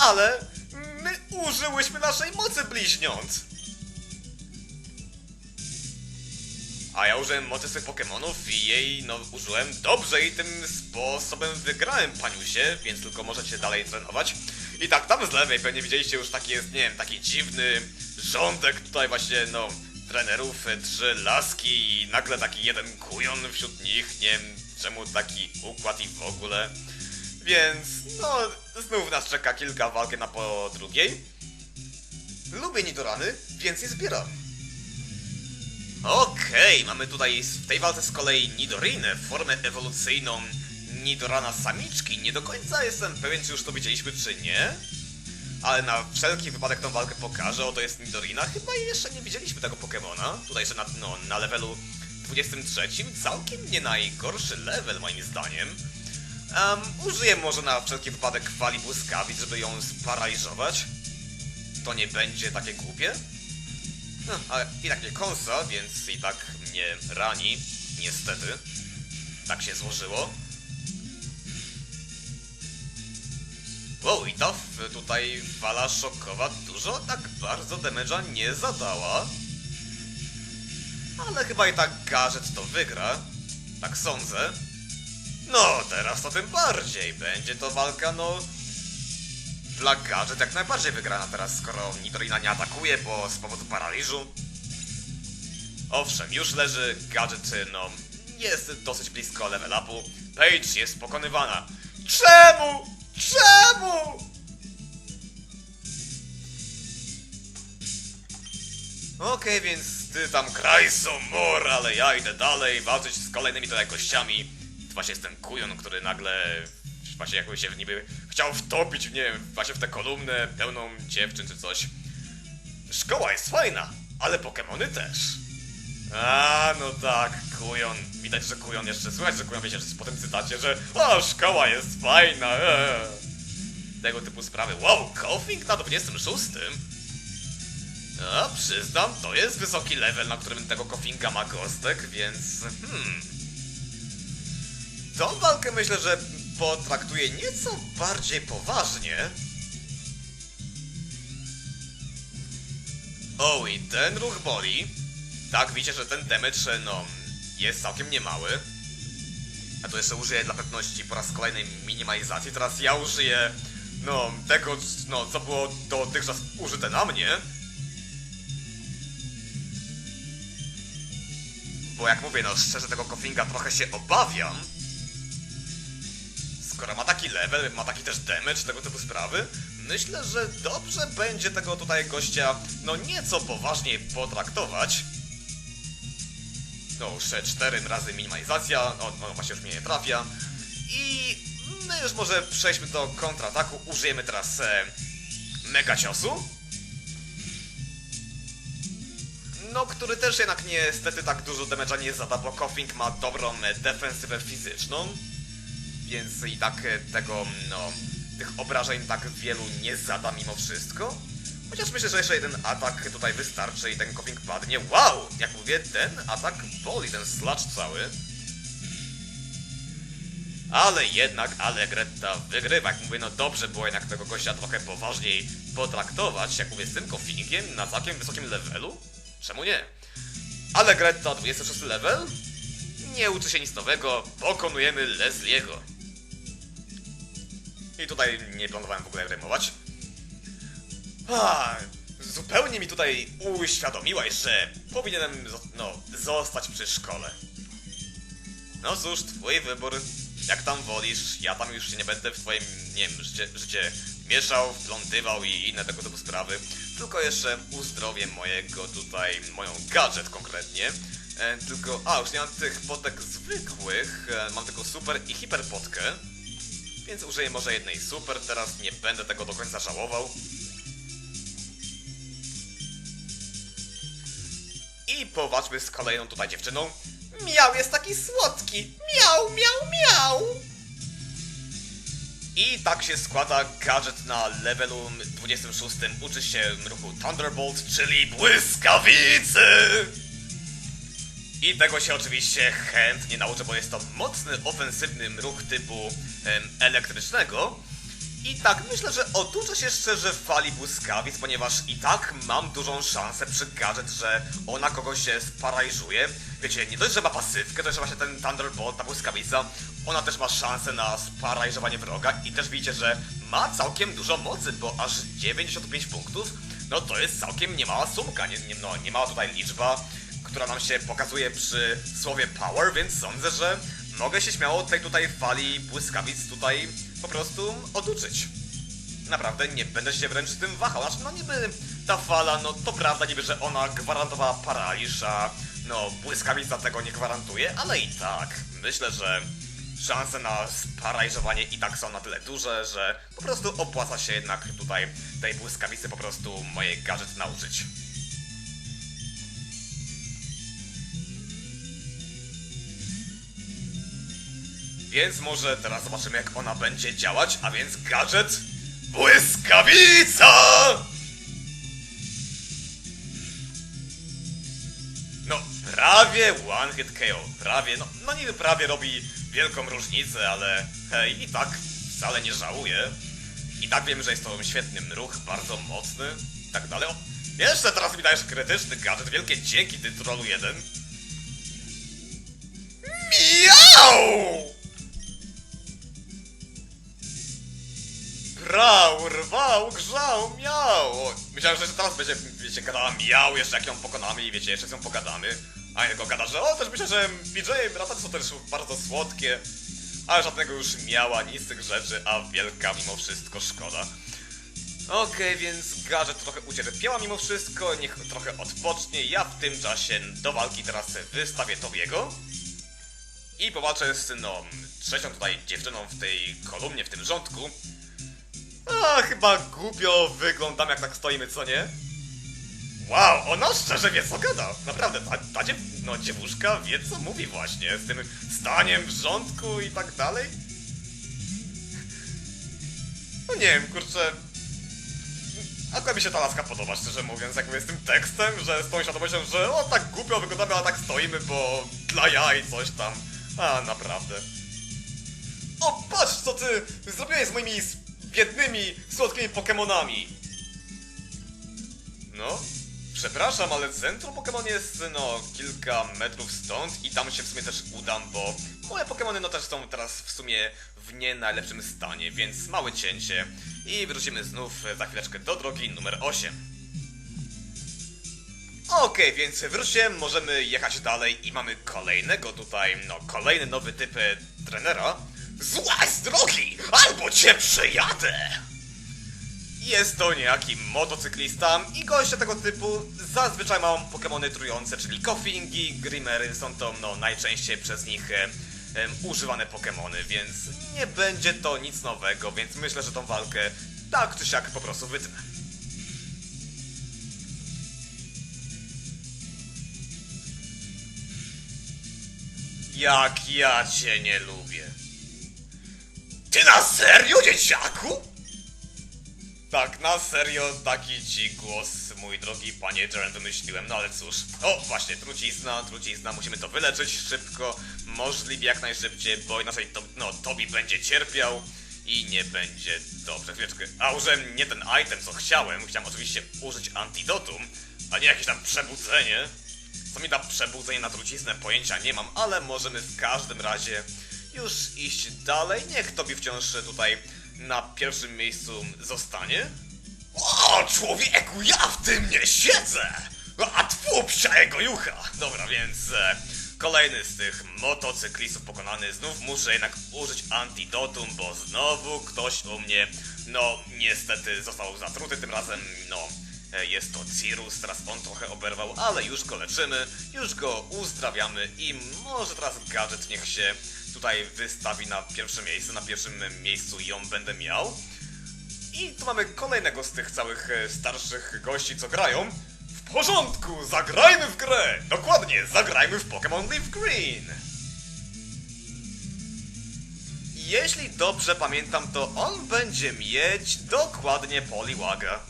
ale my użyłyśmy naszej mocy bliźniąt. A ja użyłem mocy swych Pokemonów i jej, no, użyłem dobrze i tym sposobem wygrałem, paniusie, więc tylko możecie dalej trenować. I tak, tam z lewej pewnie widzieliście już taki jest, nie wiem, taki dziwny rządek tutaj właśnie, no, trenerów, e, trzy laski i nagle taki jeden kujon wśród nich, nie wiem czemu taki układ i w ogóle. Więc, no, znów nas czeka kilka walk na po drugiej. Lubię Nidorany, więc je zbieram. Okej, mamy tutaj w tej walce z kolei Nidorinę, formę ewolucyjną Nidorana samiczki. Nie do końca jestem pewien, czy już to widzieliśmy, czy nie. Ale na wszelki wypadek tą walkę pokażę. Oto jest Nidorina. Chyba jeszcze nie widzieliśmy tego Pokemona. Tutaj jeszcze na, no, na levelu 23. Całkiem nie najgorszy level, moim zdaniem. Um, użyję może na wszelki wypadek fali błyskawic, żeby ją sparaliżować. To nie będzie takie głupie. No, ale i tak nie kąsa, więc i tak mnie rani. Niestety. Tak się złożyło. Wow, i ta tutaj fala szokowa dużo tak bardzo damage'a nie zadała. Ale chyba i tak Gadget to wygra. Tak sądzę. No, teraz to tym bardziej. Będzie to walka, no... Dla Gadget jak najbardziej wygrana teraz, skoro Nidorina nie atakuje, bo z powodu paraliżu. Owszem, już leży Gadget, no... Jest dosyć blisko level upu. Paige jest pokonywana. Czemu? Czemu? Okej, więc ty tam kraj mor, ale ja idę dalej, walczyć z kolejnymi tutaj gościami. To właśnie jest ten kujon, który nagle właśnie jakby się niby chciał wtopić, nie właśnie w tę kolumnę pełną dziewczyn czy coś. Szkoła jest fajna, ale Pokemony też. A, no tak, kujon. Widać, że kujon jeszcze, słychać, że kujon wiecie, że po tym cytacie, że o, szkoła jest fajna, eee. Tego typu sprawy. Wow, Koffing na 26? No, przyznam, to jest wysoki level, na którym tego Koffinga ma Gostek, więc... Hmm... Tą walkę myślę, że potraktuję nieco bardziej poważnie. O, i ten ruch boli. Tak, widzicie, że ten damage, no, jest całkiem niemały. A to jeszcze użyję dla pewności po raz kolejnej minimalizacji. Teraz ja użyję, no, tego, no, co było dotychczas użyte na mnie. Bo jak mówię, no szczerze tego Koffinga trochę się obawiam. Skoro ma taki level, ma taki też damage, tego typu sprawy, myślę, że dobrze będzie tego tutaj gościa, no nieco poważniej potraktować. No, jeszcze 4 razy minimalizacja, no, no właśnie już mnie nie trafia. I my już może przejdźmy do kontrataku, użyjemy teraz e, mega ciosu. No, który też jednak niestety tak dużo damage'a nie zada, bo Koffing ma dobrą e, defensywę fizyczną. Więc i tak e, tego, no, tych obrażeń tak wielu nie zada mimo wszystko. Chociaż myślę, że jeszcze jeden atak tutaj wystarczy i ten Koffing padnie. Wow! Jak mówię, ten atak boli, ten sludge cały. Ale jednak Allegretta wygrywa. Jak mówię, no dobrze było jednak tego gościa trochę poważniej potraktować. Jak mówię, z tym Koffingiem na całkiem wysokim levelu. Czemu nie? Allegretta 26 level? Nie uczy się nic nowego, pokonujemy Leslie'ego. I tutaj nie planowałem w ogóle rymować. A, zupełnie mi tutaj uświadomiłaś, że powinienem no, zostać przy szkole. No cóż, twój wybór. Jak tam wolisz, ja tam już się nie będę w twoim, nie wiem, życie, życie mieszał, wplątywał i inne tego typu sprawy. Tylko jeszcze uzdrowię mojego tutaj, moją gadżet konkretnie. E, tylko, a, już nie mam tych potek zwykłych, e, mam tylko super i hiper potkę. Więc użyję może jednej super, teraz nie będę tego do końca żałował. I powalczmy z kolejną tutaj dziewczyną. Miał jest taki słodki! Miał, miał, miał! I tak się składa gadżet na levelu 26 uczy się ruchu Thunderbolt, czyli błyskawicy! I tego się oczywiście chętnie nauczę, bo jest to mocny, ofensywny ruch typu em, elektrycznego. I tak, myślę, że oduczę się szczerze fali błyskawic, ponieważ i tak mam dużą szansę przy gadżet, że ona kogoś się sparaliżuje. Wiecie, nie dość, że ma pasywkę, to jeszcze właśnie ten Thunderbolt, ta błyskawica, ona też ma szansę na sparaliżowanie wroga i też widzicie, że ma całkiem dużo mocy, bo aż 95 punktów, no to jest całkiem niemała sumka, nie, nie, no, niemała tutaj liczba, która nam się pokazuje przy słowie power, więc sądzę, że mogę się śmiało tej tutaj fali błyskawic tutaj po prostu oduczyć. Naprawdę nie będę się wręcz z tym wahał. Znaczy, no niby ta fala, no to prawda niby, że ona gwarantowała paraliż, a no błyskawica tego nie gwarantuje, ale i tak myślę, że szanse na sparaliżowanie i tak są na tyle duże, że po prostu opłaca się jednak tutaj tej błyskawicy po prostu moje gadżet nauczyć. Więc może teraz zobaczymy jak ona będzie działać, a więc gadżet Błyskawica! No, prawie one hit KO, prawie, no, no niby prawie robi wielką różnicę, ale hej, i tak wcale nie żałuję. I tak wiem, że jest to świetny ruch, bardzo mocny, i tak dalej. O, jeszcze teraz mi dajesz krytyczny gadżet, wielkie dzięki ty trollu 1. Miau! Brał, rwał, grzał, miał! Myślałem, że teraz będzie, wiecie, gadała miał, jeszcze jak ją pokonamy i wiecie, jeszcze z nią pogadamy. A tylko gada, że o, też myślę, że BJ brata są też bardzo słodkie. Ale żadnego już miała, nic z tych rzeczy, a wielka mimo wszystko szkoda. Okej, więc gadżet trochę ucierpiała mimo wszystko, niech trochę odpocznie. Ja w tym czasie do walki teraz wystawię Tobiego. I powalczę z, no, trzecią tutaj dziewczyną w tej kolumnie, w tym rządku. A, chyba głupio wyglądam jak tak stoimy, co nie? Wow, ona szczerze wie co gada. Naprawdę, ta, ta dziew no, dziewuszka wie co mówi właśnie. Z tym staniem w rządku i tak dalej. No nie wiem, kurczę. Akurat mi się ta laska podoba, szczerze mówiąc, jakby z tym tekstem, że z tą świadomością, że o tak głupio wyglądamy, a tak stoimy, bo dla jaj coś tam. A, naprawdę. O, patrz, co ty zrobiłeś z moimi biednymi, słodkimi Pokemonami. No, przepraszam, ale centrum Pokemon jest, no, kilka metrów stąd i tam się w sumie też udam, bo moje Pokemony, no, też są teraz w sumie w nie najlepszym stanie, więc małe cięcie i wrócimy znów za chwileczkę do drogi numer 8. Okej, więc wróćcie, możemy jechać dalej i mamy kolejnego tutaj, no, kolejny nowy typ e, trenera. Złaź z drogi, albo cię przejadę! Jest to niejaki motocyklista i goście tego typu zazwyczaj mają Pokemony trujące, czyli Koffingi, Grimery, są to no, najczęściej przez nich e, em, używane Pokemony, więc nie będzie to nic nowego, więc myślę, że tą walkę tak czy siak po prostu wytnę. Jak ja cię nie lubię. Ty na serio, dzieciaku? Tak, na serio taki ci głos, mój drogi panie Jaren, wymyśliłem, no ale cóż. O, właśnie, trucizna, trucizna, musimy to wyleczyć szybko, możliwie jak najszybciej, bo inaczej to, no, Tobi będzie cierpiał i nie będzie dobrze. Chwileczkę, a użyłem nie ten item, co chciałem, chciałem oczywiście użyć antidotum, a nie jakieś tam przebudzenie. Co mi da przebudzenie na truciznę, pojęcia nie mam, ale możemy w każdym razie już iść dalej. Niech Tobi wciąż tutaj na pierwszym miejscu zostanie. O, człowieku, ja w tym nie siedzę! A tfu, psia jego jucha! Dobra, więc e, kolejny z tych motocyklistów pokonany. Znów muszę jednak użyć antidotum, bo znowu ktoś u mnie, no niestety został zatruty tym razem, no e, jest to Cirrus, teraz on trochę oberwał, ale już go leczymy, już go uzdrawiamy i może teraz gadżet niech się tutaj wystawi na pierwsze miejsce, na pierwszym miejscu ją będę miał. I tu mamy kolejnego z tych całych e, starszych gości, co grają. W porządku, zagrajmy w grę! Dokładnie, zagrajmy w Pokémon Leaf Green! Jeśli dobrze pamiętam, to on będzie mieć dokładnie Poliwaga.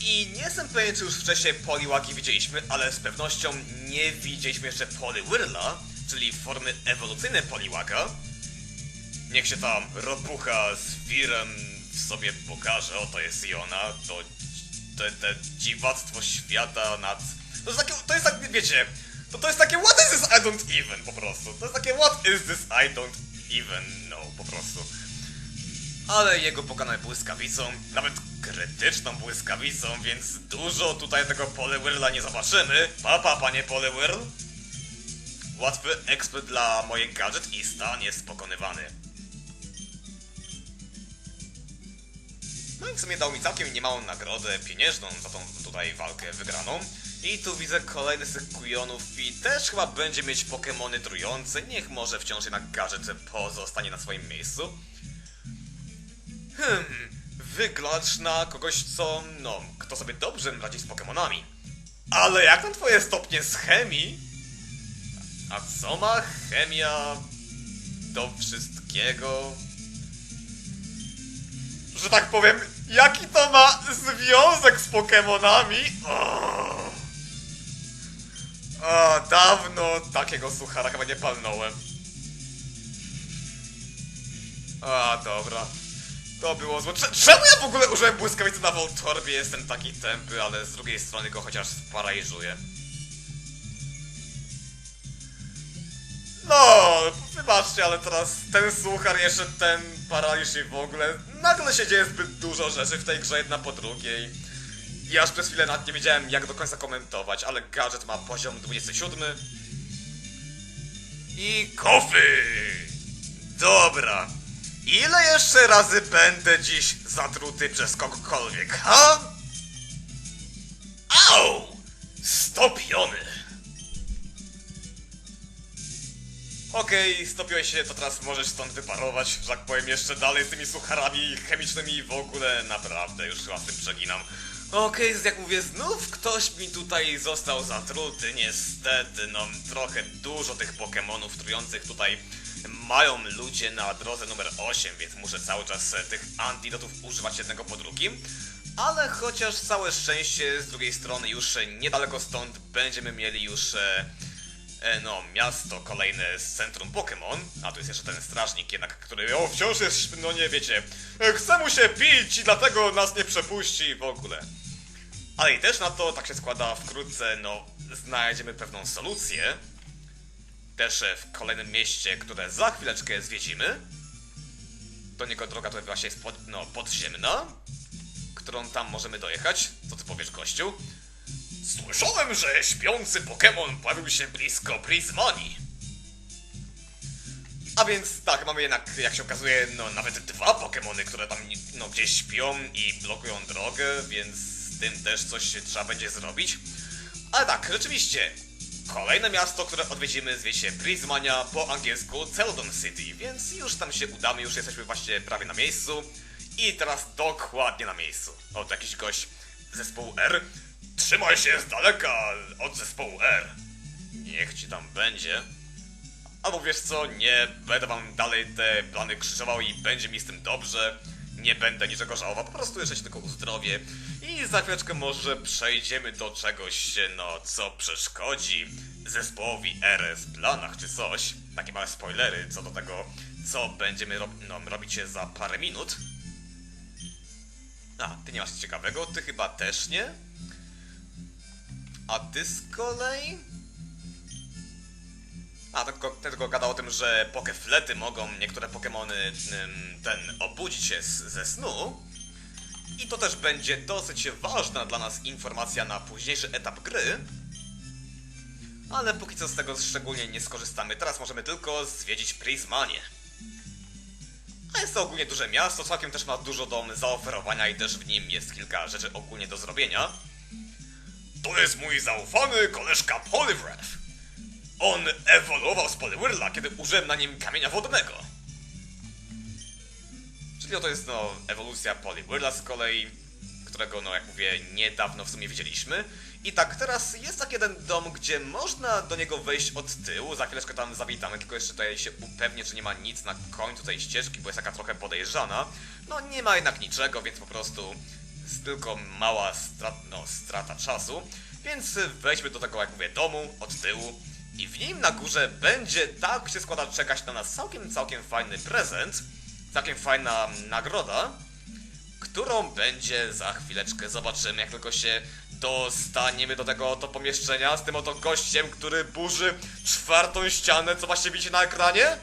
I nie jestem pewien, czy już wcześniej Poliwagi widzieliśmy, ale z pewnością nie widzieliśmy jeszcze Poliwhirla, czyli formy ewolucyjnej Poliwaga. Niech się tam ropucha z wirem w sobie pokaże, oto jest i ona, to te, te dziwactwo świata nad... To jest takie, to jest tak, wiecie, to, to jest takie what is this I don't even po prostu. To jest takie what is this I don't even know po prostu. Ale jego pokonamy błyskawicą, nawet krytyczną błyskawicą, więc dużo tutaj tego Poliwhirla nie zobaczymy. Papa, panie Poliwhirl. Łatwy ekspert dla mojej gadżetista jest pokonywany. No i w sumie dał mi całkiem niemałą nagrodę pieniężną za tą tutaj walkę wygraną. I tu widzę kolejny z tych kujonów i też chyba będzie mieć Pokemony trujące. Niech może wciąż jednak gadżet pozostanie na swoim miejscu. Hmm, wyglądasz na kogoś, co, no, kto sobie dobrze radzi z Pokemonami. Ale jak tam twoje stopnie z chemii? A co ma chemia do wszystkiego? Że tak powiem, jaki to ma związek z Pokemonami? O, o dawno takiego suchara chyba nie palnąłem. A, dobra. To było złe. Cze- Czemu ja w ogóle użyłem błyskawicy na Voltorbie? Jestem taki tępy, ale z drugiej strony go chociaż sparaliżuję. Wybaczcie, ale teraz ten suchar, jeszcze ten paraliż i w ogóle. Nagle się dzieje zbyt dużo rzeczy w tej grze jedna po drugiej. I aż przez chwilę nawet nie wiedziałem jak do końca komentować, ale gadżet ma poziom 27. I kofy! Dobra. Ile jeszcze razy będę dziś zatruty przez kogokolwiek, ha? Au! Stopiony! Okej, stopiłeś się, to teraz możesz stąd wyparować, że tak powiem, jeszcze dalej z tymi sucharami chemicznymi w ogóle naprawdę już chyba z tym przeginam. Okej, jak mówię, znów ktoś mi tutaj został zatruty, niestety, no trochę dużo tych Pokemonów trujących tutaj mają ludzie na drodze numer 8, więc muszę cały czas e, tych antidotów używać jednego po drugim. Ale chociaż całe szczęście, z drugiej strony już e, niedaleko stąd będziemy mieli już e, no, miasto kolejne z centrum Pokémon, a tu jest jeszcze ten strażnik jednak, który o, wciąż jest, no nie wiecie, e, chce mu się pić i dlatego nas nie przepuści w ogóle. Ale i też na to, tak się składa, wkrótce, no, znajdziemy pewną solucję. Też e, w kolejnym mieście, które za chwileczkę zwiedzimy. Do niego droga to właśnie jest pod, no, podziemna, którą tam możemy dojechać. Co ty powiesz, gościu? Słyszałem, że śpiący Pokémon pojawił się blisko Prismani. A więc tak, mamy jednak, jak się okazuje, no nawet dwa Pokémony, które tam no, gdzieś śpią i blokują drogę, więc z tym też coś trzeba będzie zrobić. Ale tak, rzeczywiście, kolejne miasto, które odwiedzimy zwie się Prismania, po angielsku Celadon City, więc już tam się udamy, już jesteśmy właśnie prawie na miejscu. I teraz dokładnie na miejscu. Oto jakiś gość zespołu R. Trzymaj się z daleka od zespołu R. Niech ci tam będzie. Albo wiesz co, nie będę wam dalej te plany krzyżował i będzie mi z tym dobrze. Nie będę niczego żałował, po prostu jeszcze się tylko uzdrowię. I za chwileczkę może przejdziemy do czegoś, no, co przeszkodzi zespołowi R w planach czy coś. Takie małe spoilery co do tego, co będziemy rob no, robić za parę minut. A, ty nie masz ciekawego, ty chyba też nie? A ty z kolei? A, tylko, tylko gadał o tym, że pokeflety mogą niektóre Pokemony ym, ten obudzić się z, ze snu. I to też będzie dosyć ważna dla nas informacja na późniejszy etap gry. Ale póki co z tego szczególnie nie skorzystamy. Teraz możemy tylko zwiedzić Prismanię. A jest to ogólnie duże miasto, całkiem też ma dużo do zaoferowania i też w nim jest kilka rzeczy ogólnie do zrobienia. To jest mój zaufany koleżka Poliwrath. On ewoluował z Poliwhirla, kiedy użyłem na nim kamienia wodnego. Czyli oto jest no ewolucja Poliwhirla z kolei, którego no jak mówię niedawno w sumie widzieliśmy. I tak teraz jest tak jeden dom, gdzie można do niego wejść od tyłu, za chwileczkę tam zawitamy, tylko jeszcze tutaj się upewnię, że nie ma nic na końcu tej ścieżki, bo jest taka trochę podejrzana. No nie ma jednak niczego, więc po prostu tylko mała strat, no, strata czasu. Więc wejdźmy do tego, jak mówię, domu od tyłu I w nim na górze będzie, tak się składa, czekać na nas całkiem, całkiem fajny prezent, całkiem fajna nagroda, którą będzie za chwileczkę. Zobaczymy, jak tylko się dostaniemy do tego oto pomieszczenia z tym oto gościem, który burzy czwartą ścianę, co właśnie widzicie na ekranie.